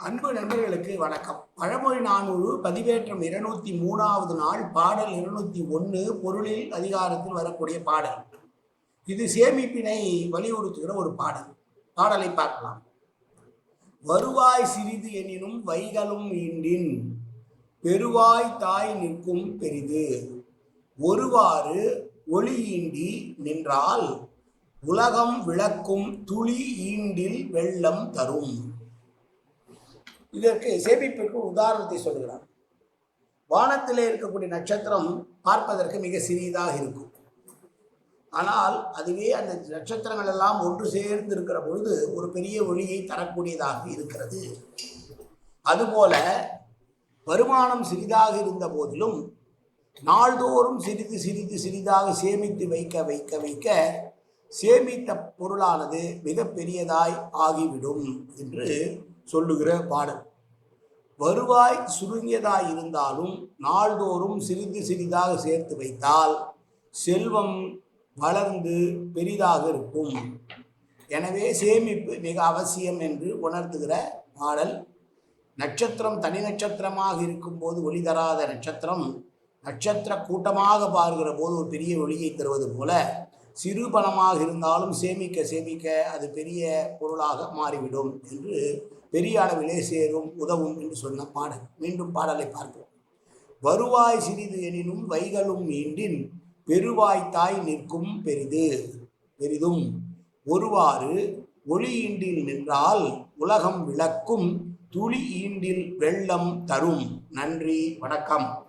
அன்பு நண்பர்களுக்கு வணக்கம். பழமொழி நானூறு பதிவேற்றம் இருநூத்தி மூணாவது நாள் பாடல் இருநூத்தி ஒன்று பொருளில் அதிகாரத்தில் வரக்கூடிய பாடல். இது சேமிப்பினை வலியுறுத்துகிற ஒரு பாடல். பாடலை பார்க்கலாம். வருவாய் சிறிது எனினும் வைகளும் ஈண்டின் பெருவாய் தாய் நிற்கும் பெரிது. ஒருவாறு ஒளி ஈண்டி நின்றால் உலகம் விளக்கும் துளி ஈண்டில் வெள்ளம் தரும். இதற்கு சேமிப்பிற்கு உதாரணத்தை சொல்கிறார் வானத்திலே இருக்கக்கூடிய நட்சத்திரம் பார்ப்பதற்கு மிக சிறியதாக இருக்கும். ஆனால் அதுவே அந்த நட்சத்திரங்கள் எல்லாம் ஒன்று சேர்ந்து இருக்கிற பொழுது ஒரு பெரிய ஒளியை தரக்கூடியதாக இருக்கிறது. அதுபோல வருமானம் சிறிதாக இருந்த போதிலும் நாள்தோறும் சிறிது சிறிது சிறிதாக சேமித்து வைக்க வைக்க வைக்க சேமித்த பொருளானது மிக பெரியதாய் ஆகிவிடும் என்று சொல்லுகிற பாடல். வருவாய் சுருங்கியதாய் இருந்தாலும் நாள்தோறும் சிறிது சிறிதாக சேர்த்து வைத்தால் செல்வம் வளர்ந்து பெரிதாக இருக்கும். எனவே சேமிப்பு மிக அவசியம் என்று உணர்த்துகிற பாடல். நட்சத்திரம் தனி நட்சத்திரமாக இருக்கும்போது ஒளி தராத நட்சத்திரம் நட்சத்திர கூட்டமாக பார்க்கிற போது ஒரு பெரிய ஒளியை தருவது போல சிறு பணமாக இருந்தாலும் சேமிக்க சேமிக்க அது பெரிய பொருளாக மாறிவிடும் என்று பெரிய அளவிலே சேரும் உதவும் என்று சொன்ன பாடல். மீண்டும் பாடலை பார்ப்போம். வருவாய் சிறிது எனினும் வைகளும் மீண்டின் பெருவாய்த்தாய் நிற்கும் பெரிது. பெரிதும். ஒருவாறு ஒளி ஈண்டில் நின்றால் உலகம் விளக்கும் துளி ஈண்டில் வெள்ளம் தரும். நன்றி வணக்கம்.